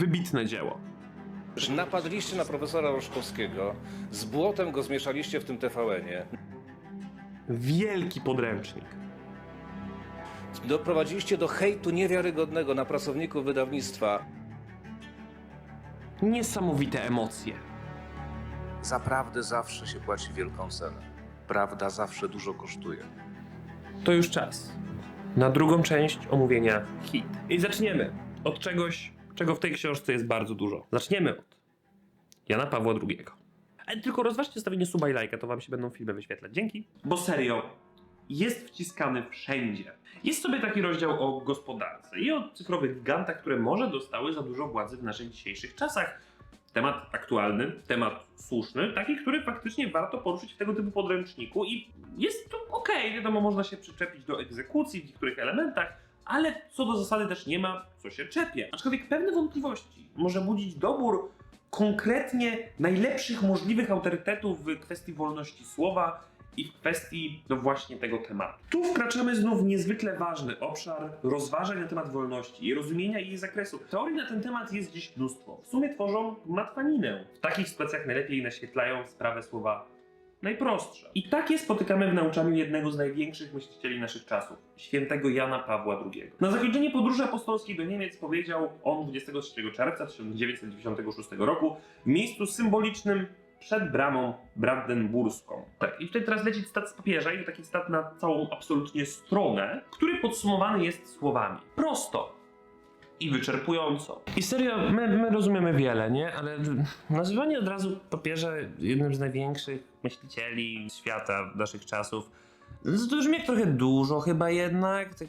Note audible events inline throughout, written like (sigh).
Wybitne dzieło. że napadliście na profesora Roszkowskiego, z błotem go zmieszaliście w tym TVN-ie, Wielki podręcznik. doprowadziliście do hejtu niewiarygodnego na pracowników wydawnictwa. Niesamowite emocje. Za prawdę zawsze się płaci wielką cenę. Prawda zawsze dużo kosztuje. To już czas na drugą część omówienia hit. I zaczniemy od czegoś, czego w tej książce jest bardzo dużo. Zaczniemy od Jana Pawła II. Ale tylko rozważcie zostawienie suba i lajka, to wam się będą filmy wyświetlać. Dzięki. Bo serio, jest wciskany wszędzie. Jest sobie taki rozdział o gospodarce i o cyfrowych gigantach, które może dostały za dużo władzy w naszych dzisiejszych czasach. Temat aktualny, temat słuszny, taki, który faktycznie warto poruszyć w tego typu podręczniku i jest to okej, wiadomo, można się przyczepić do egzekucji w niektórych elementach, ale co do zasady też nie ma co się czepie. Aczkolwiek pewne wątpliwości może budzić dobór konkretnie najlepszych możliwych autorytetów w kwestii wolności słowa i w kwestii no właśnie tego tematu. Tu wkraczamy znów w niezwykle ważny obszar rozważań na temat wolności i rozumienia jej zakresu. Teorii na ten temat jest dziś mnóstwo. W sumie tworzą matwaninę. W takich sytuacjach najlepiej naświetlają sprawę słowa najprostsze. I takie spotykamy w nauczaniu jednego z największych myślicieli naszych czasów, świętego Jana Pawła II. Na zakończenie podróży apostolskiej do Niemiec powiedział on 23 czerwca 1996 roku w miejscu symbolicznym przed bramą brandenburską. Tak, i tutaj teraz leci cytat z papieża i taki cytat na całą absolutnie stronę, który podsumowany jest słowami. Prosto, i wyczerpująco. I serio, my, my rozumiemy wiele, nie? Ale nazywanie od razu papieża jednym z największych myślicieli świata naszych czasów, to brzmi jak trochę dużo chyba jednak, tak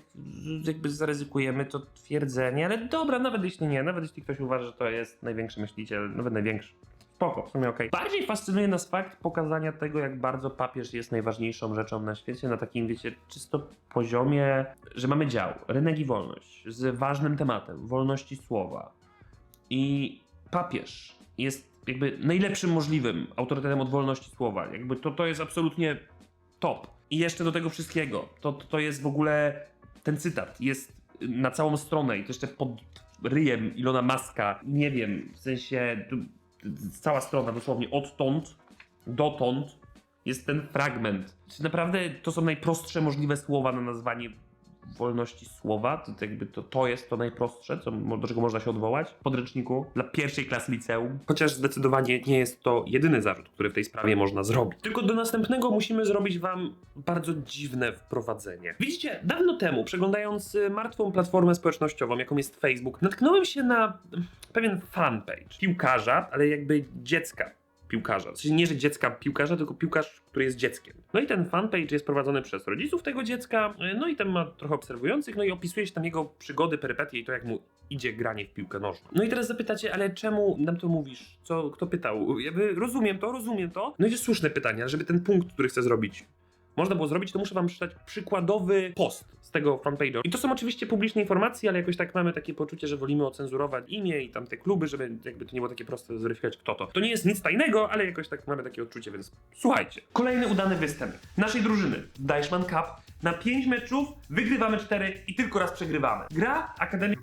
jakby zaryzykujemy to twierdzenie, ale dobra, nawet jeśli nie, nawet jeśli ktoś uważa, że to jest największy myśliciel, nawet największy, spoko, w sumie okej. Bardziej fascynuje nas fakt pokazania tego, jak bardzo papież jest najważniejszą rzeczą na świecie, na takim, wiecie, czysto poziomie, że mamy dział, rynek i wolność, z ważnym tematem, wolności słowa. I papież jest jakby najlepszym możliwym autorytetem od wolności słowa. Jakby to, to jest absolutnie top. I jeszcze do tego wszystkiego, to, to jest w ogóle, ten cytat jest na całą stronę i to jeszcze pod ryjem Ilona Maska, nie wiem, w sensie cała strona dosłownie odtąd, dotąd jest ten fragment. Czy naprawdę to są najprostsze możliwe słowa na nazwanie wolności słowa? To, to jakby to, to jest to najprostsze, co, do czego można się odwołać w podręczniku dla pierwszej klasy liceum. Chociaż zdecydowanie nie jest to jedyny zarzut, który w tej sprawie można zrobić. Tylko do następnego musimy zrobić wam bardzo dziwne wprowadzenie. Widzicie, dawno temu, przeglądając y, martwą platformę społecznościową, jaką jest Facebook, natknąłem się na mm, pewien fanpage piłkarza, ale jakby dziecka piłkarza. W sensie nie, że dziecka piłkarza, tylko piłkarz, który jest dzieckiem. No i ten fanpage jest prowadzony przez rodziców tego dziecka, no i tam ma trochę obserwujących, no i opisuje się tam jego przygody, perypetie i to, jak mu idzie granie w piłkę nożną. No i teraz zapytacie, ale czemu nam to mówisz? Co, kto pytał? Jakby rozumiem to, rozumiem to. No i jest słuszne pytanie, żeby ten punkt, który chcę zrobić, można było zrobić, to muszę wam przeczytać przykładowy post z tego fanpage'a. I to są oczywiście publiczne informacje, ale jakoś tak mamy takie poczucie, że wolimy ocenzurować imię i tam te kluby, żeby jakby to nie było takie proste zweryfikować kto to. To nie jest nic tajnego, ale jakoś tak mamy takie odczucie, więc słuchajcie. Kolejny udany występ naszej drużyny Deichmann Cup. Na 5 meczów wygrywamy 4 i tylko raz przegrywamy. Gra Akademii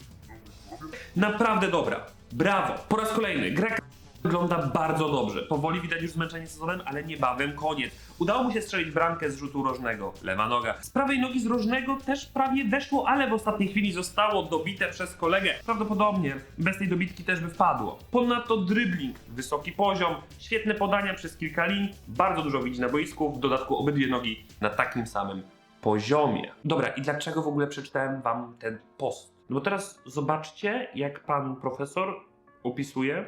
naprawdę dobra. Brawo. Po raz kolejny. Gra wygląda bardzo dobrze. Powoli widać już zmęczenie sezonem, ale niebawem koniec. Udało mu się strzelić bramkę z rzutu rożnego. Lewa noga. Z prawej nogi z rożnego też prawie weszło, ale w ostatniej chwili zostało dobite przez kolegę. Prawdopodobnie bez tej dobitki też by wpadło. Ponadto dribbling, wysoki poziom, świetne podania przez kilka linii, bardzo dużo widzi na boisku, w dodatku obydwie nogi na takim samym poziomie. Dobra, i dlaczego w ogóle przeczytałem wam ten post? No bo teraz zobaczcie, jak pan profesor opisuje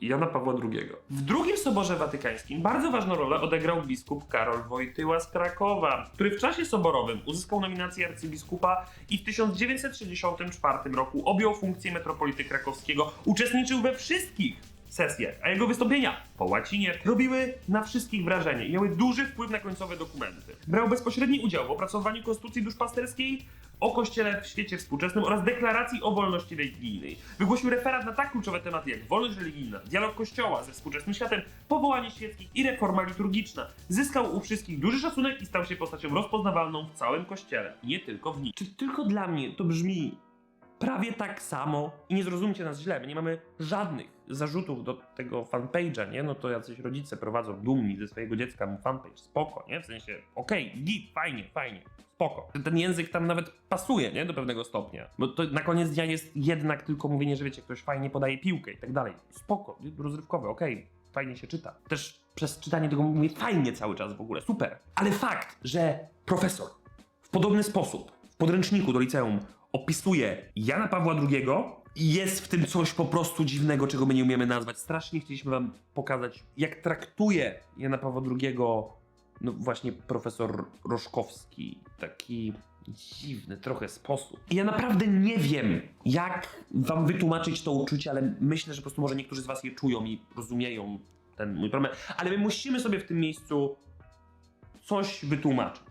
Jana Pawła II. W drugim Soborze Watykańskim bardzo ważną rolę odegrał biskup Karol Wojtyła z Krakowa, który w czasie soborowym uzyskał nominację arcybiskupa i w 1964 roku objął funkcję metropolity krakowskiego. Uczestniczył we wszystkich sesjach, a jego wystąpienia po łacinie robiły na wszystkich wrażenie i miały duży wpływ na końcowe dokumenty. Brał bezpośredni udział w opracowaniu konstytucji duszpasterskiej, o kościele w świecie współczesnym oraz deklaracji o wolności religijnej. Wygłosił referat na tak kluczowe tematy jak wolność religijna, dialog kościoła ze współczesnym światem, powołanie świeckich i reforma liturgiczna. Zyskał u wszystkich duży szacunek i stał się postacią rozpoznawalną w całym kościele, nie tylko w nim. Czy tylko dla mnie to brzmi prawie tak samo. I nie zrozumcie nas źle, my nie mamy żadnych zarzutów do tego fanpage'a, nie? No to jacyś rodzice prowadzą dumni ze swojego dziecka mu fanpage, spoko, nie? W sensie, okej, git, fajnie, fajnie, spoko. Ten- język tam nawet pasuje, nie? Do pewnego stopnia. Bo to na koniec dnia jest jednak tylko mówienie, że wiecie, ktoś fajnie podaje piłkę i tak dalej. Spoko, rozrywkowe, okej. Fajnie się czyta. Też przez czytanie tego mówię fajnie cały czas w ogóle, super. Ale fakt, że profesor w podobny sposób w podręczniku do liceum opisuje Jana Pawła II jest w tym coś po prostu dziwnego, czego my nie umiemy nazwać. Strasznie chcieliśmy wam pokazać, jak traktuje Jana Pawła II no właśnie profesor Roszkowski. Taki dziwny trochę sposób. I ja naprawdę nie wiem, jak wam wytłumaczyć to uczucie, ale myślę, że po prostu może niektórzy z was je czują i rozumieją ten mój problem. Ale my musimy sobie w tym miejscu coś wytłumaczyć.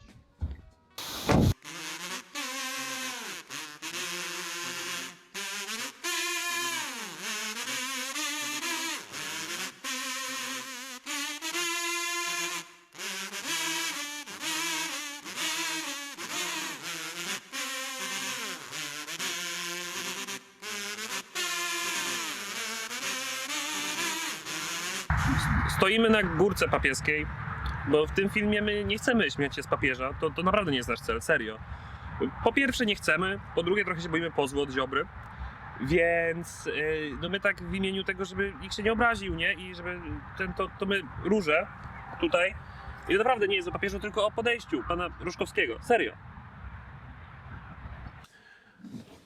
Stoimy na górce papieskiej, bo w tym filmie my nie chcemy śmiać się z papieża. To, to naprawdę nie jest nasz cel, serio. Po pierwsze nie chcemy, po drugie trochę się boimy pozwu od Ziobry. Więc yy, no my tak w imieniu tego, żeby nikt się nie obraził, nie? I żeby ten, to, to my róże tutaj. I naprawdę nie jest o papieżu, tylko o podejściu pana Ruszkowskiego. Serio.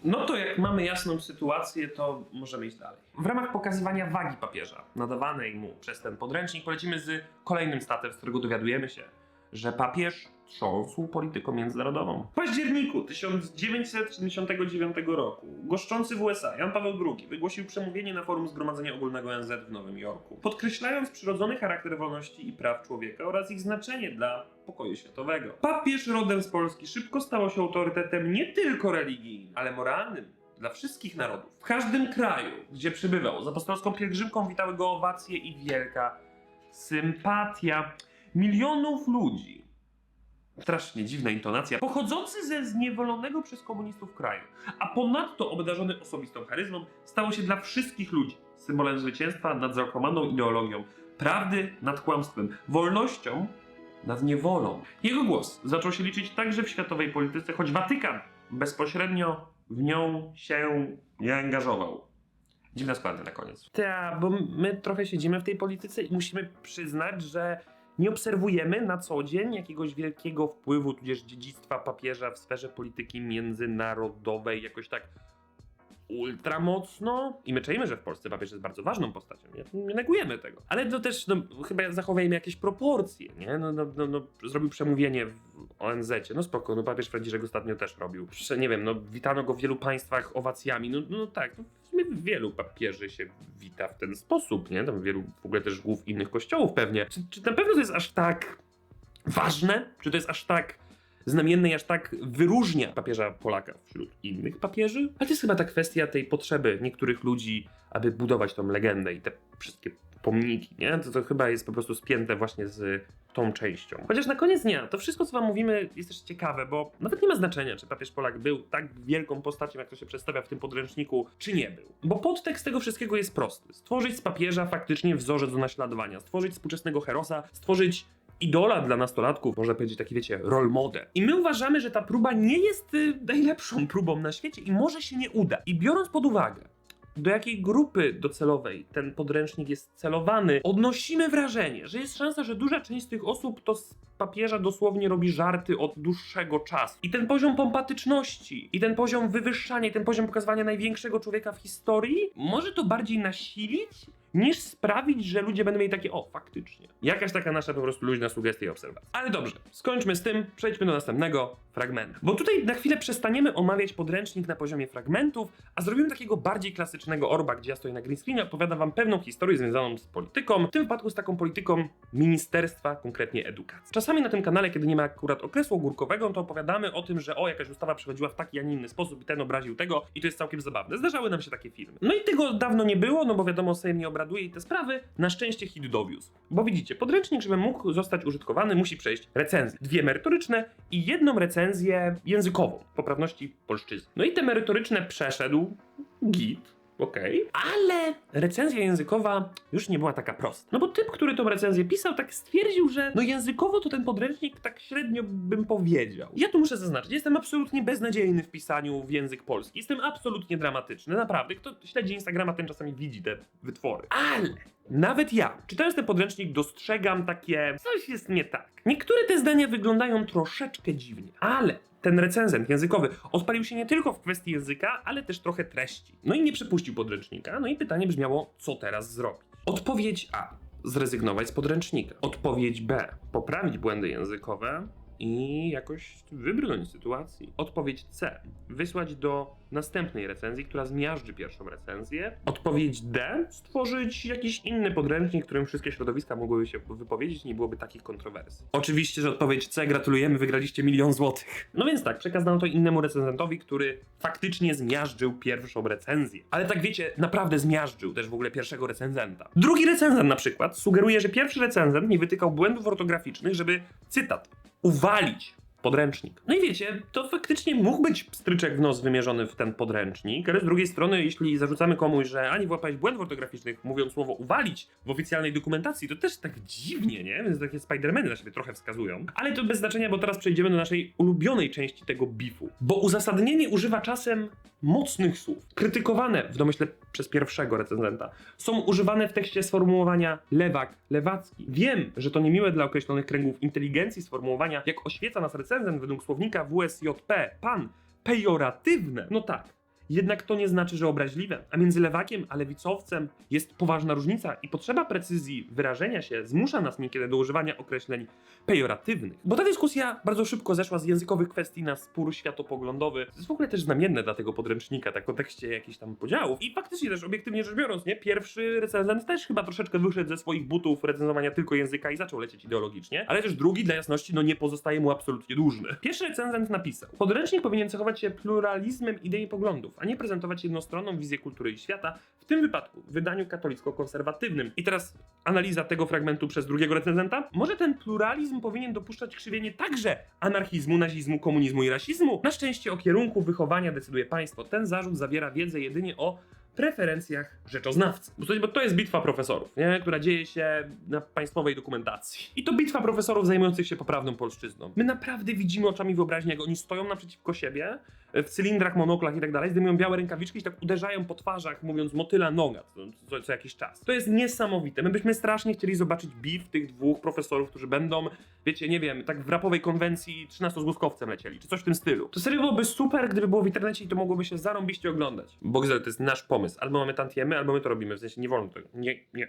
No to jak mamy jasną sytuację, to możemy iść dalej. W ramach pokazywania wagi papieża, nadawanej mu przez ten podręcznik, polecimy z kolejnym statem, z którego dowiadujemy się, że papież trząsł polityką międzynarodową. W październiku 1979 roku goszczący w USA Jan Paweł II wygłosił przemówienie na forum Zgromadzenia Ogólnego ONZ w Nowym Jorku, podkreślając przyrodzony charakter wolności i praw człowieka oraz ich znaczenie dla pokoju światowego. Papież rodem z Polski szybko stał się autorytetem nie tylko religijnym, ale moralnym dla wszystkich narodów. W każdym kraju, gdzie przybywał, z apostolską pielgrzymką witały go owacje i wielka sympatia milionów ludzi. Strasznie dziwna intonacja. Pochodzący ze zniewolonego przez komunistów kraju, a ponadto obdarzony osobistą charyzmą, stało się dla wszystkich ludzi symbolem zwycięstwa nad zakłamaną ideologią, prawdy nad kłamstwem, wolnością nad niewolą. Jego głos zaczął się liczyć także w światowej polityce, choć Watykan bezpośrednio w nią się nie angażował. Dziwne składy na koniec. Tak, bo my trochę siedzimy w tej polityce i musimy przyznać, że nie obserwujemy na co dzień jakiegoś wielkiego wpływu, tudzież dziedzictwa papieża w sferze polityki międzynarodowej, jakoś tak ultra mocno. I my czujemy, że w Polsce papież jest bardzo ważną postacią. Nie, nie negujemy tego. Ale to też, no, chyba zachowajmy jakieś proporcje, nie? No, no, no, no, zrobił przemówienie w ONZ-cie. No spoko, no papież Franciszek ostatnio też robił. Prze, nie wiem, no witano go w wielu państwach owacjami. No, no tak, no, sumie wielu papieży się wita w ten sposób, nie? Tam wielu w ogóle też głów innych kościołów pewnie. Czy, czy na pewno to jest aż tak ważne? Czy to jest aż tak znamienne i aż tak wyróżnia papieża Polaka wśród innych papieży? Ale to jest chyba ta kwestia tej potrzeby niektórych ludzi, aby budować tą legendę i te wszystkie pomniki, nie? To, to chyba jest po prostu spięte właśnie z tą częścią. Chociaż na koniec dnia, to wszystko, co wam mówimy, jest też ciekawe, bo nawet nie ma znaczenia, czy papież Polak był tak wielką postacią, jak to się przedstawia w tym podręczniku, czy nie był. Bo podtekst tego wszystkiego jest prosty. Stworzyć z papieża faktycznie wzorzec do naśladowania, stworzyć współczesnego herosa, stworzyć idola dla nastolatków, można powiedzieć taki, wiecie, role model. I my uważamy, że ta próba nie jest y, najlepszą (laughs) próbą na świecie i może się nie uda. I biorąc pod uwagę, do jakiej grupy docelowej ten podręcznik jest celowany, odnosimy wrażenie, że jest szansa, że duża część z tych osób to z papieża dosłownie robi żarty od dłuższego czasu. I ten poziom pompatyczności, i ten poziom wywyższania, i ten poziom pokazywania największego człowieka w historii, może to bardziej nasilić, niż sprawić, że ludzie będą mieli takie, o, faktycznie. Jakaś taka nasza po prostu luźna sugestia i obserwacja. Ale dobrze, skończmy z tym, przejdźmy do następnego fragmentu. Bo tutaj na chwilę przestaniemy omawiać podręcznik na poziomie fragmentów, a zrobimy takiego bardziej klasycznego orba, gdzie ja stoję na green screenie, opowiadam wam pewną historię związaną z polityką, w tym wypadku z taką polityką ministerstwa, konkretnie edukacji. Czasami na tym kanale, kiedy nie ma akurat okresu ogórkowego, to opowiadamy o tym, że o, jakaś ustawa przechodziła w taki, a nie inny sposób i ten obraził tego i to jest całkiem zabawne. Zdarzały nam się takie filmy. No i tego dawno nie było, no bo wiadomo, Sejm nie obraduje te sprawy, na szczęście hit dowiózł. Bo widzicie, podręcznik, żeby mógł zostać użytkowany, musi przejść recenzje. Dwie merytoryczne i jedną recenzję językową, poprawności polszczyzny. No i te merytoryczne przeszedł git, okej, ale recenzja językowa już nie była taka prosta. No bo typ, który tą recenzję pisał, tak stwierdził, że no językowo to ten podręcznik tak średnio bym powiedział. Ja tu muszę zaznaczyć, jestem absolutnie beznadziejny w pisaniu w język polski. Jestem absolutnie dramatyczny, naprawdę. Kto śledzi Instagrama, ten czasami widzi te wytwory. Ale nawet ja, czytając ten podręcznik, dostrzegam takie coś jest nie tak. Niektóre te zdania wyglądają troszeczkę dziwnie, ale ten recenzent językowy odpalił się nie tylko w kwestii języka, ale też trochę treści. No i nie przepuścił podręcznika, no i pytanie brzmiało, co teraz zrobić? Odpowiedź A. Zrezygnować z podręcznika. Odpowiedź B. Poprawić błędy językowe i jakoś wybrnąć z sytuacji. Odpowiedź C. Wysłać do następnej recenzji, która zmiażdży pierwszą recenzję. Odpowiedź D. Stworzyć jakiś inny podręcznik, którym wszystkie środowiska mogłyby się wypowiedzieć, nie byłoby takich kontrowersji. Oczywiście, że odpowiedź C. Gratulujemy, wygraliście milion złotych. No więc tak, przekazano to innemu recenzentowi, który faktycznie zmiażdżył pierwszą recenzję. Ale tak wiecie, naprawdę zmiażdżył też w ogóle pierwszego recenzenta. Drugi recenzent na przykład sugeruje, że pierwszy recenzent nie wytykał błędów ortograficznych, żeby, cytat, uwalić podręcznik. No i wiecie, to faktycznie mógł być stryczek w nos wymierzony w ten podręcznik, ale z drugiej strony, jeśli zarzucamy komuś, że ani włapałeś błędów ortograficznych, mówiąc słowo uwalić w oficjalnej dokumentacji, to też tak dziwnie, nie? Więc takie Spidermany na siebie trochę wskazują. Ale to bez znaczenia, bo teraz przejdziemy do naszej ulubionej części tego bifu. Bo uzasadnienie używa czasem mocnych słów, krytykowane w domyśle przez pierwszego recenzenta. Są używane w tekście sformułowania lewak, lewacki. Wiem, że to niemiłe dla określonych kręgów inteligencji sformułowania, jak oświeca nas recenzent według słownika WSJP, pan, pejoratywne. No tak. Jednak to nie znaczy, że obraźliwe. A między lewakiem a lewicowcem jest poważna różnica i potrzeba precyzji wyrażenia się zmusza nas niekiedy do używania określeń pejoratywnych. Bo ta dyskusja bardzo szybko zeszła z językowych kwestii na spór światopoglądowy. To jest w ogóle też znamienne dla tego podręcznika, tak w kontekście jakichś tam podziałów. I faktycznie też obiektywnie rzecz biorąc, nie? Pierwszy recenzent też chyba troszeczkę wyszedł ze swoich butów recenzowania tylko języka i zaczął lecieć ideologicznie. Ale też drugi, dla jasności, no nie pozostaje mu absolutnie dłużny. Pierwszy recenzent napisał: Podręcznik powinien cechować się pluralizmem idei i poglądów, a nie prezentować jednostronną wizję kultury i świata, w tym wypadku w wydaniu katolicko-konserwatywnym. I teraz analiza tego fragmentu przez drugiego recenzenta. Może ten pluralizm powinien dopuszczać krzywienie także anarchizmu, nazizmu, komunizmu i rasizmu? Na szczęście o kierunku wychowania decyduje państwo. Ten zarzut zawiera wiedzę jedynie o preferencjach rzeczoznawcy. Bo to jest bitwa profesorów, nie? która dzieje się na państwowej dokumentacji. I to bitwa profesorów zajmujących się poprawną polszczyzną. My naprawdę widzimy oczami wyobraźni, jak oni stoją naprzeciwko siebie, w cylindrach, monoklach i tak dalej, zdejmują białe rękawiczki i tak uderzają po twarzach, mówiąc motyla noga co, co, jakiś czas. To jest niesamowite. My byśmy strasznie chcieli zobaczyć beef tych dwóch profesorów, którzy będą, wiecie, nie wiem, tak w rapowej konwencji 13 z głoskowcem lecieli, czy coś w tym stylu. To serio byłoby super, gdyby było w internecie i to mogłoby się zarąbiście oglądać. Boxel, to jest nasz pomysł. Albo mamy tantiemy, albo my to robimy. W sensie nie wolno tego. Nie, nie.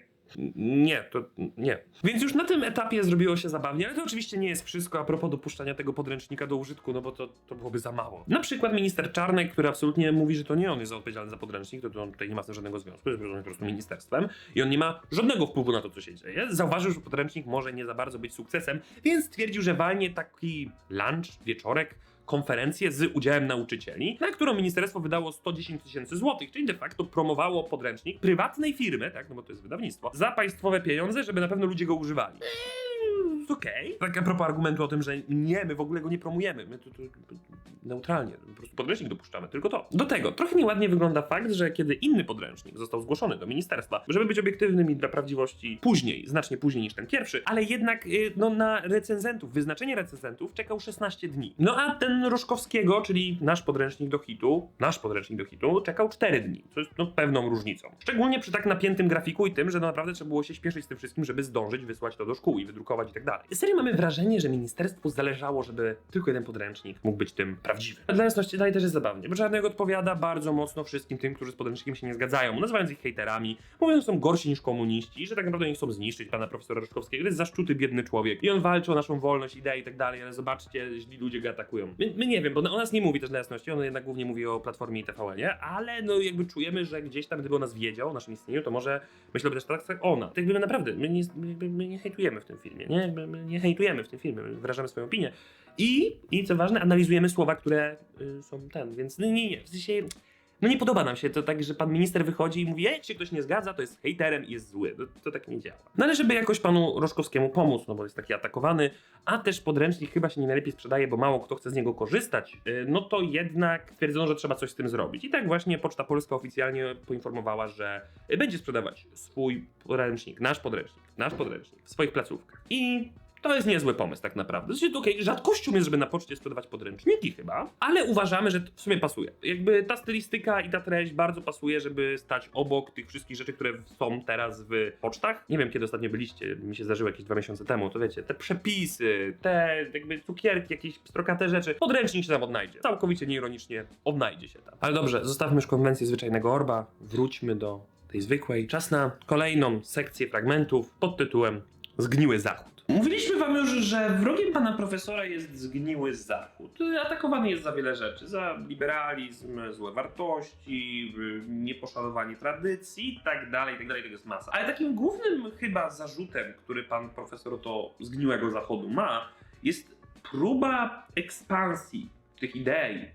Nie, to nie. Więc już na tym etapie zrobiło się zabawnie, ale to oczywiście nie jest wszystko a propos dopuszczania tego podręcznika do użytku, no bo to, to byłoby za mało. Na przykład minister Czarnek, który absolutnie mówi, że to nie on jest odpowiedzialny za podręcznik, to, to on tutaj nie ma z tym żadnego związku, jest po prostu ministerstwem i on nie ma żadnego wpływu na to, co się dzieje. Zauważył, że podręcznik może nie za bardzo być sukcesem, więc stwierdził, że walnie taki lunch, wieczorek, konferencję z udziałem nauczycieli, na którą ministerstwo wydało 110 tysięcy złotych, czyli de facto promowało podręcznik prywatnej firmy, tak, no bo to jest wydawnictwo, za państwowe pieniądze, żeby na pewno ludzie go używali. Eee, Okej. Tak a propos argumentu o tym, że nie, my w ogóle go nie promujemy. My tu, tu neutralnie, po prostu podręcznik dopuszczamy, tylko to. Do tego, trochę nieładnie wygląda fakt, że kiedy inny podręcznik został zgłoszony do ministerstwa, żeby być obiektywnym i dla prawdziwości później, znacznie później niż ten pierwszy, ale jednak y, no, na recenzentów, wyznaczenie recenzentów czekał 16 dni. No a ten Roszkowskiego, czyli nasz podręcznik do hitu, nasz podręcznik do hitu, czekał 4 dni, co jest no, pewną różnicą. Szczególnie przy tak napiętym grafiku i tym, że no, naprawdę trzeba było się śpieszyć z tym wszystkim, żeby zdążyć wysłać to do szkół i wydrukować i tak dalej. Serio mamy wrażenie, że ministerstwu zależało, żeby tylko jeden podręcznik mógł być tym prawdziwym. Dla jasności dalej też jest zabawnie, bo Czarnek odpowiada bardzo mocno wszystkim tym, którzy z podręcznikiem się nie zgadzają, nazywając ich hejterami, mówiąc, że są gorsi niż komuniści i że tak naprawdę nie chcą zniszczyć pana profesora Roszkowskiego, to jest zaszczuty, biedny człowiek i on walczy o naszą wolność, ideę i tak dalej, ale zobaczcie, źli ludzie go atakują. My, my nie wiem, bo o nas nie mówi też dla jasności, on jednak głównie mówi o Platformie i TVN-ie, ale no jakby czujemy, że gdzieś tam, gdyby o nas wiedział, o naszym istnieniu, to może myślałby też tak jak ona. Tak jakby naprawdę, my nie, my, my nie hejtujemy w tym filmie, nie? My, nie hejtujemy w tym filmie, my wyrażamy swoją opinię. I, i co ważne, analizujemy słowa, które y, są ten, więc nie, nie, w sensie no nie podoba nam się to tak, że pan minister wychodzi i mówi, "Ej, jak się ktoś nie zgadza, to jest hejterem i jest zły. No, to tak nie działa. No ale żeby jakoś panu Roszkowskiemu pomóc, no bo jest taki atakowany, a też podręcznik chyba się nie najlepiej sprzedaje, bo mało kto chce z niego korzystać, y, no to jednak stwierdzono, że trzeba coś z tym zrobić. I tak właśnie Poczta Polska oficjalnie poinformowała, że będzie sprzedawać swój podręcznik, nasz podręcznik, nasz podręcznik w swoich placówkach. I to jest niezły pomysł tak naprawdę. Znaczy, okej, rzadkością jest, żeby na poczcie sprzedawać podręczniki chyba, ale uważamy, że w sumie pasuje. Jakby ta stylistyka i ta treść bardzo pasuje, żeby stać obok tych wszystkich rzeczy, które są teraz w pocztach. Nie wiem, kiedy ostatnio byliście, mi się zdarzyło jakieś dwa miesiące temu, to wiecie, te przepisy, te jakby cukierki, jakieś pstrokate rzeczy, podręcznik się tam odnajdzie. Całkowicie nieironicznie odnajdzie się tam. Ale dobrze, zostawmy już konwencję zwyczajnego orba, wróćmy do tej zwykłej. Czas na kolejną sekcję fragmentów pod tytułem Zgniły Zachód. Mówiliśmy wam już, że wrogiem pana profesora jest zgniły Zachód. Atakowany jest za wiele rzeczy. Za liberalizm, złe wartości, nieposzanowanie tradycji i tak dalej, i tak. Tego jest masa. Ale takim głównym chyba zarzutem, który pan profesor do zgniłego Zachodu ma, jest próba ekspansji tych idei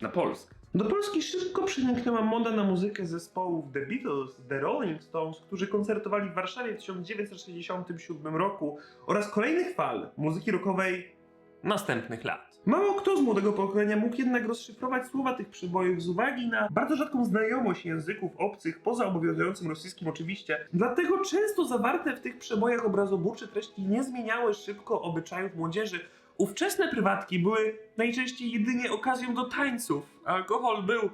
na Polskę. Do Polski szybko przeniknęła moda na muzykę zespołów The Beatles, The Rolling Stones, którzy koncertowali w Warszawie w 1967 roku oraz kolejnych fal muzyki rockowej następnych lat. Mało kto z młodego pokolenia mógł jednak rozszyfrować słowa tych przybojów z uwagi na bardzo rzadką znajomość języków obcych, poza obowiązującym rosyjskim oczywiście. Dlatego często zawarte w tych przebojach obrazoburcze treści nie zmieniały szybko obyczajów młodzieży, Ówczesne prywatki były najczęściej jedynie okazją do tańców. Alkohol był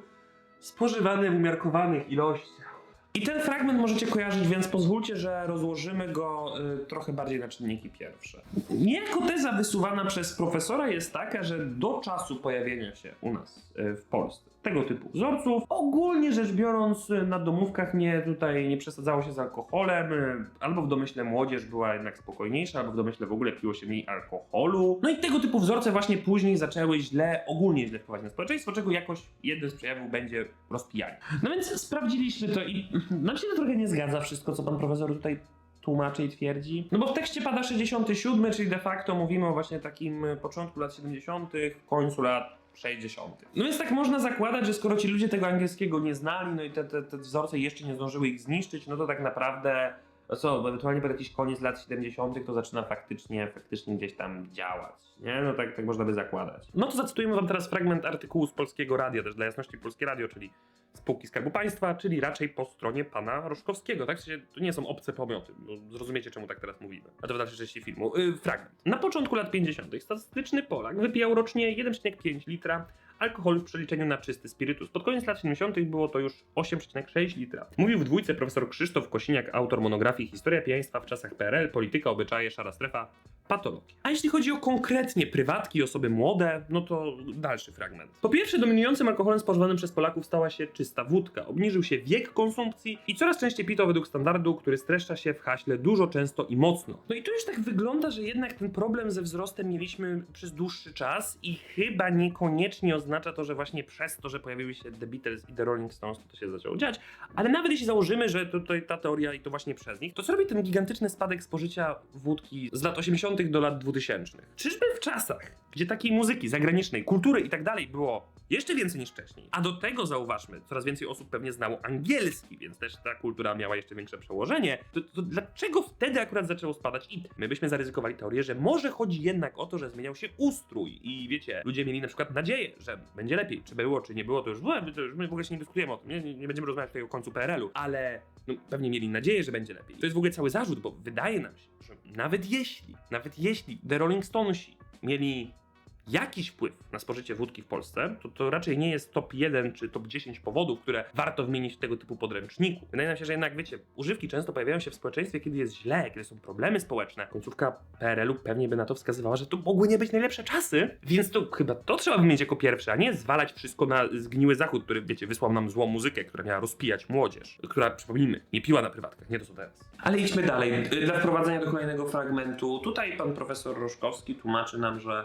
spożywany w umiarkowanych ilościach. I ten fragment możecie kojarzyć, więc pozwólcie, że rozłożymy go y, trochę bardziej na czynniki pierwsze. Niejako teza wysuwana przez profesora jest taka, że do czasu pojawienia się u nas y, w Polsce tego typu wzorców, ogólnie rzecz biorąc, y, na domówkach nie tutaj nie przesadzało się z alkoholem, y, albo w domyśle młodzież była jednak spokojniejsza, albo w domyśle w ogóle piło się mniej alkoholu. No i tego typu wzorce właśnie później zaczęły źle, ogólnie źle wpływać na społeczeństwo, czego jakoś jednym z przejawów będzie rozpijanie. No więc sprawdziliśmy to i (laughs) nam się to trochę nie zgadza wszystko, co pan profesor tutaj tłumaczy i twierdzi. No bo w tekście pada 67, czyli de facto mówimy o właśnie takim y, początku lat 70., końcu lat 60. No więc tak można zakładać, że skoro ci ludzie tego angielskiego nie znali, no i te, te, te wzorce jeszcze nie zdążyły ich zniszczyć, no to tak naprawdę no co, ewentualnie pod jakiś koniec lat 70. to zaczyna faktycznie, faktycznie gdzieś tam działać, nie? No tak, tak można by zakładać. No to zacytujemy wam teraz fragment artykułu z Polskiego Radia, też dla jasności Polskie Radio, czyli spółki Skarbu Państwa, czyli raczej po stronie pana Roszkowskiego, tak? W sensie, to nie są obce pomioty, no, zrozumiecie czemu tak teraz mówimy. A to w dalszej części filmu. Yy, fragment. Na początku lat 50. statystyczny Polak wypijał rocznie 1,5 litra alkoholu w przeliczeniu na czysty spirytus. Pod koniec lat 70. było to już 8,6 litra. Mówił w dwójce profesor Krzysztof Kosiniak, autor monografii Historia pijaństwa w czasach PRL, polityka, obyczaje, szara strefa, patologia. A jeśli chodzi o konkretnie prywatki, osoby młode, no to dalszy fragment. Po pierwsze, dominującym alkoholem spożywanym przez Polaków stała się czysta wódka. Obniżył się wiek konsumpcji i coraz częściej pito według standardu, który streszcza się w haśle dużo, często i mocno. No i tu już tak wygląda, że jednak ten problem ze wzrostem mieliśmy przez dłuższy czas i chyba niekoniecznie oznacza to, że właśnie przez to, że pojawiły się The Beatles i The Rolling Stones, to, to się zaczęło dziać. Ale nawet jeśli założymy, że to ta teoria i to właśnie przez nich, to co robi ten gigantyczny spadek spożycia wódki z lat 80. do lat 2000? Czyżby w czasach, gdzie takiej muzyki zagranicznej, kultury i tak dalej było jeszcze więcej niż wcześniej, a do tego zauważmy, coraz więcej osób pewnie znało angielski, więc też ta kultura miała jeszcze większe przełożenie, to, to dlaczego wtedy akurat zaczęło spadać? I my byśmy zaryzykowali teorię, że może chodzi jednak o to, że zmieniał się ustrój i wiecie, ludzie mieli na przykład nadzieję, że będzie lepiej. Czy było, czy nie było, to już, to już my w ogóle się nie dyskutujemy o tym, nie, nie, będziemy rozmawiać tutaj o końcu PRL-u, ale no, pewnie mieli nadzieję, że będzie lepiej. To jest w ogóle cały zarzut, bo wydaje nam się, że nawet jeśli, nawet jeśli The Rolling Stonesi mieli jakiś wpływ na spożycie wódki w Polsce, to to raczej nie jest top 1 czy top 10 powodów, które warto wymienić w tego typu podręczniku. Wydaje nam się, że jednak wiecie, używki często pojawiają się w społeczeństwie, kiedy jest źle, kiedy są problemy społeczne. Końcówka PRL-u pewnie by na to wskazywała, że to mogły nie być najlepsze czasy, więc to chyba to trzeba wymienić jako pierwsze, a nie zwalać wszystko na zgniły zachód, który wiecie, wysłał nam złą muzykę, która miała rozpijać młodzież, która, przypomnijmy, nie piła na prywatkach, nie to co teraz. Ale idźmy dalej. Dla wprowadzenia do kolejnego fragmentu, tutaj pan profesor Roszkowski tłumaczy nam, że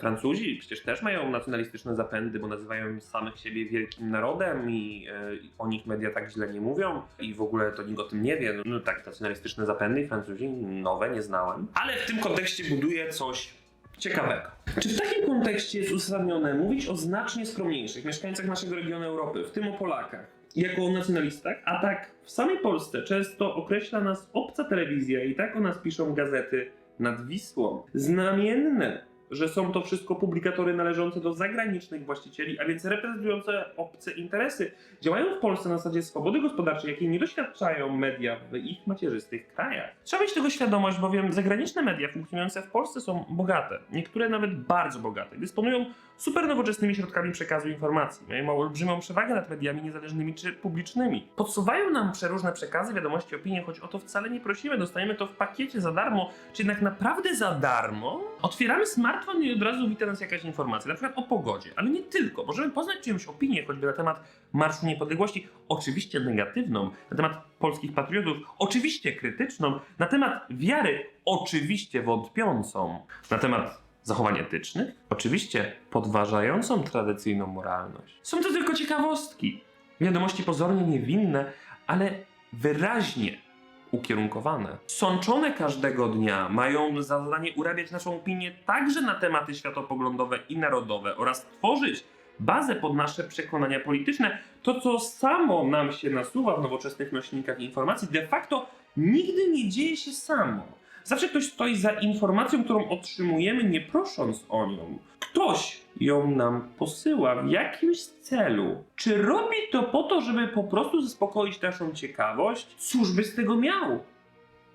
Francuzi przecież też mają nacjonalistyczne zapędy, bo nazywają samych siebie wielkim narodem i, e, i o nich media tak źle nie mówią i w ogóle to nikt o tym nie wie. No, no tak, nacjonalistyczne zapędy i Francuzi nowe nie znałem. Ale w tym kontekście buduje coś ciekawego. Czy w takim kontekście jest uzasadnione mówić o znacznie skromniejszych mieszkańcach naszego regionu Europy, w tym o Polakach, jako o nacjonalistach, a tak w samej Polsce często określa nas obca telewizja i tak o nas piszą gazety nad Wisłą. Znamienne, że są to wszystko publikatory należące do zagranicznych właścicieli, a więc reprezentujące obce interesy. Działają w Polsce na zasadzie swobody gospodarczej, jakiej nie doświadczają media w ich macierzystych krajach. Trzeba mieć tego świadomość, bowiem zagraniczne media funkcjonujące w Polsce są bogate, niektóre nawet bardzo bogate. Dysponują super nowoczesnymi środkami przekazu informacji, mają olbrzymią przewagę nad mediami niezależnymi czy publicznymi. Podsuwają nam przeróżne przekazy, wiadomości, opinie, choć o to wcale nie prosimy, dostajemy to w pakiecie za darmo, czy jednak naprawdę za darmo? Otwieramy smartfon i od razu wita nas jakaś informacja, na przykład o pogodzie, ale nie tylko. Możemy poznać czyjąś opinię, choćby na temat Marszu Niepodległości, oczywiście negatywną, na temat polskich patriotów, oczywiście krytyczną, na temat wiary, oczywiście wątpiącą, na temat zachowań etycznych, oczywiście podważającą tradycyjną moralność. Są to tylko ciekawostki. Wiadomości pozornie niewinne, ale wyraźnie ukierunkowane. Sączone każdego dnia mają za zadanie urabiać naszą opinię także na tematy światopoglądowe i narodowe oraz tworzyć bazę pod nasze przekonania polityczne. To, co samo nam się nasuwa w nowoczesnych nośnikach informacji, de facto nigdy nie dzieje się samo. Zawsze ktoś stoi za informacją, którą otrzymujemy, nie prosząc o nią. Ktoś ją nam posyła w jakimś celu. Czy robi to po to, żeby po prostu zaspokoić naszą ciekawość? Cóż by z tego miał?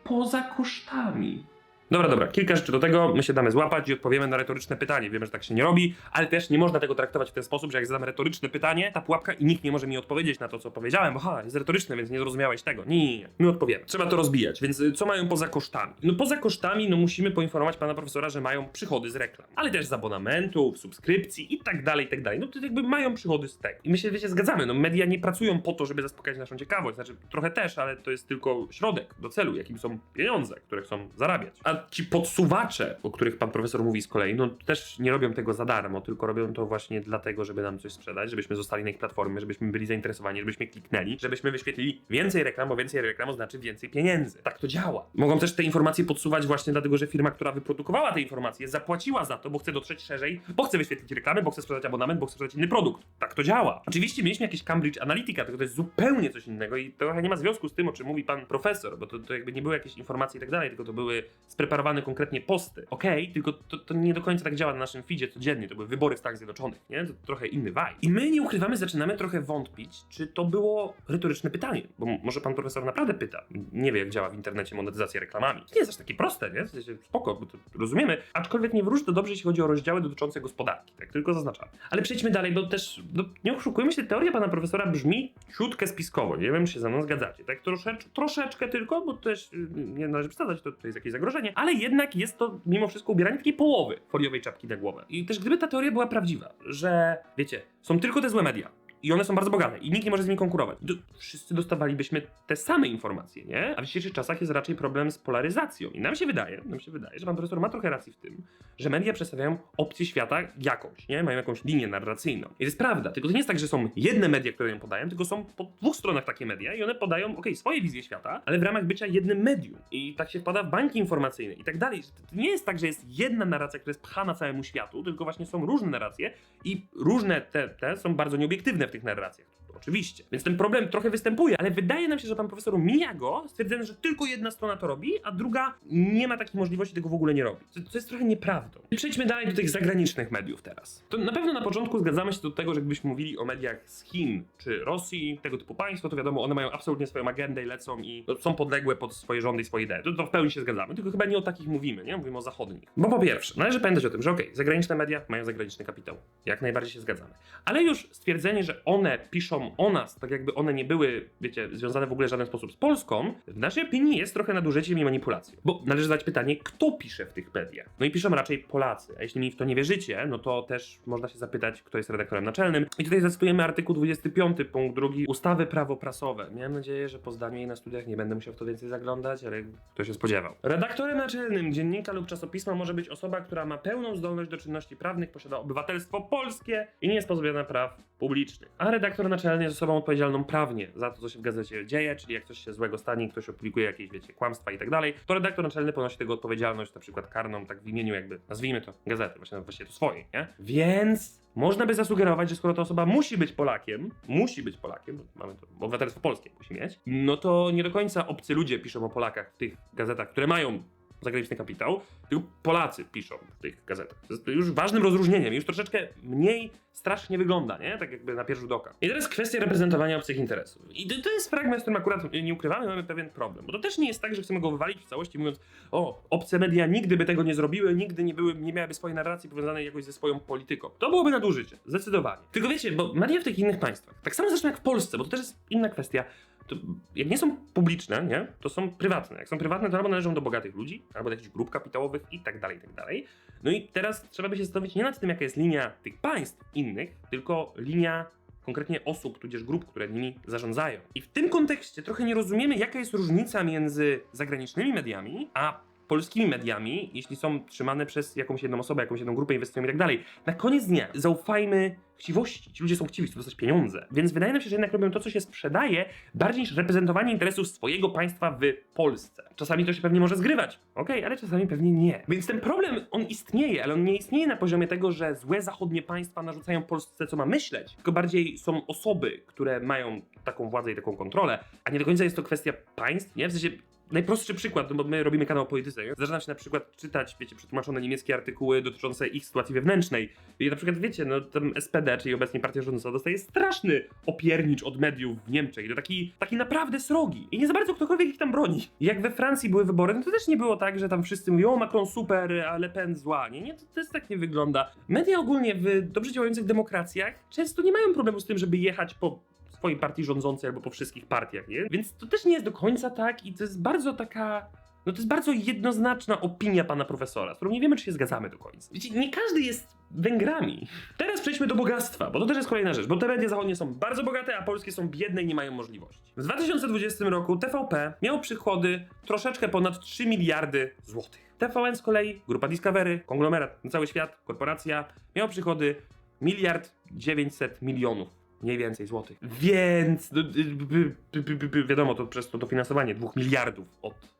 Poza kosztami. Dobra, dobra, kilka rzeczy do tego. My się damy złapać i odpowiemy na retoryczne pytanie. Wiemy, że tak się nie robi, ale też nie można tego traktować w ten sposób, że jak zadam retoryczne pytanie, ta pułapka i nikt nie może mi odpowiedzieć na to, co powiedziałem, bo ha, jest retoryczne, więc nie zrozumiałeś tego. Nie, nie, nie. My odpowiemy. Trzeba to rozbijać, więc y, co mają poza kosztami? No poza kosztami, no musimy poinformować pana profesora, że mają przychody z reklam, ale też z abonamentów, subskrypcji i tak dalej, i tak dalej. No to jakby mają przychody z tego. I my się, wiecie, zgadzamy, no media nie pracują po to, żeby zaspokajać naszą ciekawość, znaczy trochę też, ale to jest tylko środek do celu, jakim są pieniądze, które chcą zarabiać. A ci podsuwacze, o których pan profesor mówi z kolei, no też nie robią tego za darmo, tylko robią to właśnie dlatego, żeby nam coś sprzedać, żebyśmy zostali na ich platformie, żebyśmy byli zainteresowani, żebyśmy kliknęli, żebyśmy wyświetlili więcej reklam, bo więcej reklam oznacza więcej pieniędzy. Tak to działa. Mogą też te informacje podsuwać właśnie dlatego, że firma, która wyprodukowała te informacje, zapłaciła za to, bo chce dotrzeć szerzej, bo chce wyświetlić reklamy, bo chce sprzedać abonament, bo chce sprzedać inny produkt. Tak to działa. Oczywiście mieliśmy jakiś Cambridge Analytica, tylko to jest zupełnie coś innego i trochę nie ma związku z tym, o czym mówi pan profesor, bo to, to jakby nie były jakieś informacje i tak dalej, tylko to były spreparowane konkretnie posty. Okej, tylko to, to nie do końca tak działa na naszym feedzie codziennie, to były wybory w Stanach Zjednoczonych, nie? To trochę inny vibe. I my nie ukrywamy, zaczynamy trochę wątpić, czy to było retoryczne pytanie, bo może pan profesor naprawdę pyta, nie wie jak działa w internecie monetyzacja reklamami. Nie jest aż takie proste, nie? W sensie, spoko, bo to rozumiemy, aczkolwiek nie wróży to dobrze, jeśli chodzi o rozdziały dotyczące gospodarki, tak tylko zaznaczam. Ale przejdźmy dalej, bo też, no, nie oszukujmy się, teoria pana profesora brzmi ciutkę spiskowo, nie wiem, czy się ze mną zgadzacie, tak troszecz, troszeczkę tylko, bo też y, nie należy przesadzać, to, to jest jakieś zagrożenie, ale jednak jest to mimo wszystko ubieranie takiej połowy foliowej czapki na głowę. I też gdyby ta teoria była prawdziwa, że wiecie, są tylko te złe media, i one są bardzo bogate i nikt nie może z nimi konkurować. To wszyscy dostawalibyśmy te same informacje, nie? A w dzisiejszych czasach jest raczej problem z polaryzacją. I nam się wydaje, nam się wydaje, że pan profesor ma trochę racji w tym, że media przedstawiają opcję świata jakąś, nie? Mają jakąś linię narracyjną. I to jest prawda, tylko to nie jest tak, że są jedne media, które ją podają, tylko są po dwóch stronach takie media i one podają, okej, swoje wizje świata, ale w ramach bycia jednym medium. I tak się wpada w bańki informacyjne i tak dalej. To nie jest tak, że jest jedna narracja, która jest pchana całemu światu, tylko właśnie są różne narracje i różne te, te są bardzo nieobiektywne w tych narracjach. Oczywiście. Więc ten problem trochę występuje, ale wydaje nam się, że pan profesor mija go, stwierdzając, że tylko jedna strona to robi, a druga nie ma takiej możliwości, tego w ogóle nie robi. Co, jest trochę nieprawdą. Przejdźmy dalej do tych zagranicznych mediów teraz. To na pewno na początku zgadzamy się do tego, że gdybyśmy mówili o mediach z Chin czy Rosji, tego typu państwo, to wiadomo, one mają absolutnie swoją agendę i lecą i no, są podległe pod swoje rządy i swoje idee. To, to w pełni się zgadzamy, tylko chyba nie o takich mówimy, nie? Mówimy o zachodnich. Bo po pierwsze, należy pamiętać o tym, że okej, zagraniczne media mają zagraniczny kapitał. Jak najbardziej się zgadzamy. Ale już stwierdzenie, że one piszą o nas, tak jakby one nie były, wiecie, związane w ogóle w żaden sposób z Polską, w naszej opinii jest trochę nadużyciem i manipulacją. Bo należy zadać pytanie, kto pisze w tych mediach? No i piszą raczej Polacy. A jeśli mi w to nie wierzycie, no to też można się zapytać, kto jest redaktorem naczelnym. I tutaj zacytujemy artykuł 25, punkt drugi ustawy prawo prasowe. Miałem nadzieję, że po zdaniu jej na studiach nie będę musiał w to więcej zaglądać, ale kto się spodziewał. Redaktorem naczelnym dziennika lub czasopisma może być osoba, która ma pełną zdolność do czynności prawnych, posiada obywatelstwo polskie i nie jest pozbawiona praw publicznych. A redaktor naczelny naczelny osobą odpowiedzialną prawnie za to, co się w gazecie dzieje, czyli jak coś się złego stanie, ktoś opublikuje jakieś, wiecie, kłamstwa i tak dalej, to redaktor naczelny ponosi tego odpowiedzialność, na przykład karną, tak w imieniu jakby, nazwijmy to, gazety, właśnie właściwie to swojej, nie? Więc można by zasugerować, że skoro ta osoba musi być Polakiem, musi być Polakiem, mamy to, obywatelstwo polskie musi mieć, no to nie do końca obcy ludzie piszą o Polakach w tych gazetach, które mają zagraniczny kapitał, tylko Polacy piszą w tych gazetach. To jest już ważnym rozróżnieniem, już troszeczkę mniej strasznie wygląda, nie? Tak jakby na pierwszy rzut oka. I teraz kwestia reprezentowania obcych interesów. I to, to jest fragment, z którym akurat nie ukrywamy, mamy pewien problem. Bo to też nie jest tak, że chcemy go wywalić w całości, mówiąc, o, obce media nigdy by tego nie zrobiły, nigdy nie, były, nie miałyby swojej narracji powiązanej jakoś ze swoją polityką. To byłoby nadużycie, zdecydowanie. Tylko wiecie, bo media w tych innych państwach, tak samo zresztą jak w Polsce, bo to też jest inna kwestia, to jak nie są publiczne, nie, to są prywatne. Jak są prywatne, to albo należą do bogatych ludzi, albo do jakichś grup kapitałowych i tak dalej, i tak dalej. No i teraz trzeba by się zastanowić nie nad tym, jaka jest linia tych państw innych, tylko linia konkretnie osób, tudzież grup, które nimi zarządzają. I w tym kontekście trochę nie rozumiemy, jaka jest różnica między zagranicznymi mediami, a polskimi mediami, jeśli są trzymane przez jakąś jedną osobę, jakąś jedną grupę inwestycyjną i tak dalej. Na koniec dnia zaufajmy chciwości. Ci ludzie są chciwi, chcą dostać pieniądze. Więc wydaje nam się, że jednak robią to, co się sprzedaje, bardziej niż reprezentowanie interesów swojego państwa w Polsce. Czasami to się pewnie może zgrywać, okej, ale czasami pewnie nie. Więc ten problem, on istnieje, ale on nie istnieje na poziomie tego, że złe zachodnie państwa narzucają Polsce, co ma myśleć, tylko bardziej są osoby, które mają taką władzę i taką kontrolę, a nie do końca jest to kwestia państw, nie? W sensie Najprostszy przykład, no bo my robimy kanał o polityce. nie? Zdarza się na przykład czytać, wiecie, przetłumaczone niemieckie artykuły dotyczące ich sytuacji wewnętrznej. I na przykład, wiecie, no tam SPD, czyli obecnie partia rządząca, dostaje straszny opiernicz od mediów w Niemczech. I to taki, taki naprawdę srogi. I nie za bardzo ktokolwiek ich tam broni. Jak we Francji były wybory, no to też nie było tak, że tam wszyscy mówią, o Macron super, a Le Pen zła. Nie, nie, to, jest tak nie wygląda. Media ogólnie w dobrze działających demokracjach często nie mają problemu z tym, żeby jechać po swojej partii rządzącej albo po wszystkich partiach, nie? Więc to też nie jest do końca tak i to jest bardzo taka. No to jest bardzo jednoznaczna opinia pana profesora, z którą nie wiemy, czy się zgadzamy do końca. Wiecie, nie każdy jest Węgrami. Teraz przejdźmy do bogactwa, bo to też jest kolejna rzecz, bo te media zachodnie są bardzo bogate, a polskie są biedne i nie mają możliwości. W 2020 roku TVP miał przychody troszeczkę ponad 3 miliardy złotych. TVN z kolei, grupa Discovery, konglomerat na cały świat, korporacja, miał przychody miliard 900 milionów mniej więcej złotych. Więc no, y, y, y, wiadomo, to przez to dofinansowanie 2 miliardów od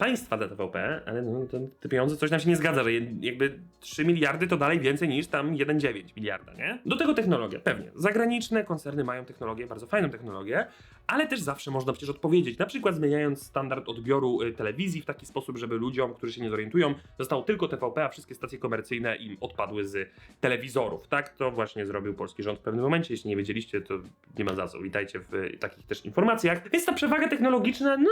państwa dla TVP, ale no, te pieniądze coś nam się nie zgadza, że jakby 3 miliardy to dalej więcej niż tam 1,9 miliarda, nie? Do tego technologia, pewnie. Zagraniczne koncerny mają technologię, bardzo fajną technologię, ale też zawsze można przecież odpowiedzieć, na przykład zmieniając standard odbioru y, telewizji w taki sposób, żeby ludziom, którzy się nie zorientują, zostało tylko TVP, a wszystkie stacje komercyjne im odpadły z telewizorów. Tak to właśnie zrobił polski rząd w pewnym momencie. Jeśli nie wiedzieliście, to nie ma za co. Witajcie w y, takich też informacjach. Więc ta przewaga technologiczna, no,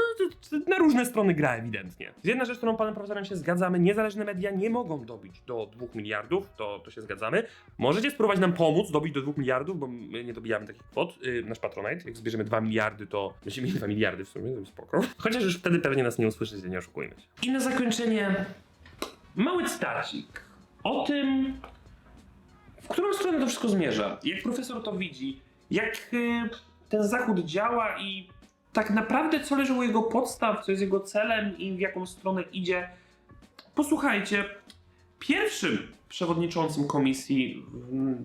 na różne strony gra ewidentnie. Jedna rzecz, z którą panem profesorem się zgadzamy, niezależne media nie mogą dobić do 2 miliardów, to, to się zgadzamy. Możecie spróbować nam pomóc dobić do 2 miliardów, bo my nie dobijamy takich kwot. Yy, nasz Patronite, jak zbierzemy 2 miliardy, to będziemy mieli 2 miliardy w sumie, to spoko. Chociaż już wtedy pewnie nas nie usłyszycie, nie oszukujmy się. I na zakończenie mały starcik o tym, w którą stronę to wszystko zmierza. Jak profesor to widzi, jak y, ten zachód działa i tak naprawdę co leży u jego podstaw, co jest jego celem i w jaką stronę idzie. Posłuchajcie, pierwszym przewodniczącym komisji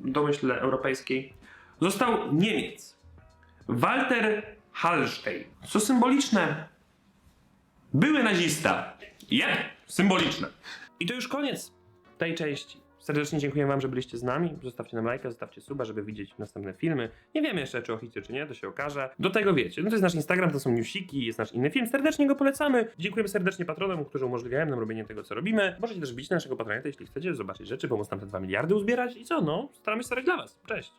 w domyśle europejskiej został Niemiec. Walter Hallstein. Co symboliczne, były nazista. Jep, symboliczne. I to już koniec tej części. Serdecznie dziękuję Wam, że byliście z nami. Zostawcie nam lajka, zostawcie suba, żeby widzieć następne filmy. Nie wiemy jeszcze, czy ochicie, czy nie, to się okaże. Do tego wiecie. No to jest nasz Instagram, to są newsiki, jest nasz inny film. Serdecznie go polecamy. Dziękujemy serdecznie patronom, którzy umożliwiają nam robienie tego, co robimy. Możecie też bić na naszego patronata, jeśli chcecie zobaczyć rzeczy, pomóc nam te 2 miliardy uzbierać. I co, no, staramy się starać dla Was. Cześć.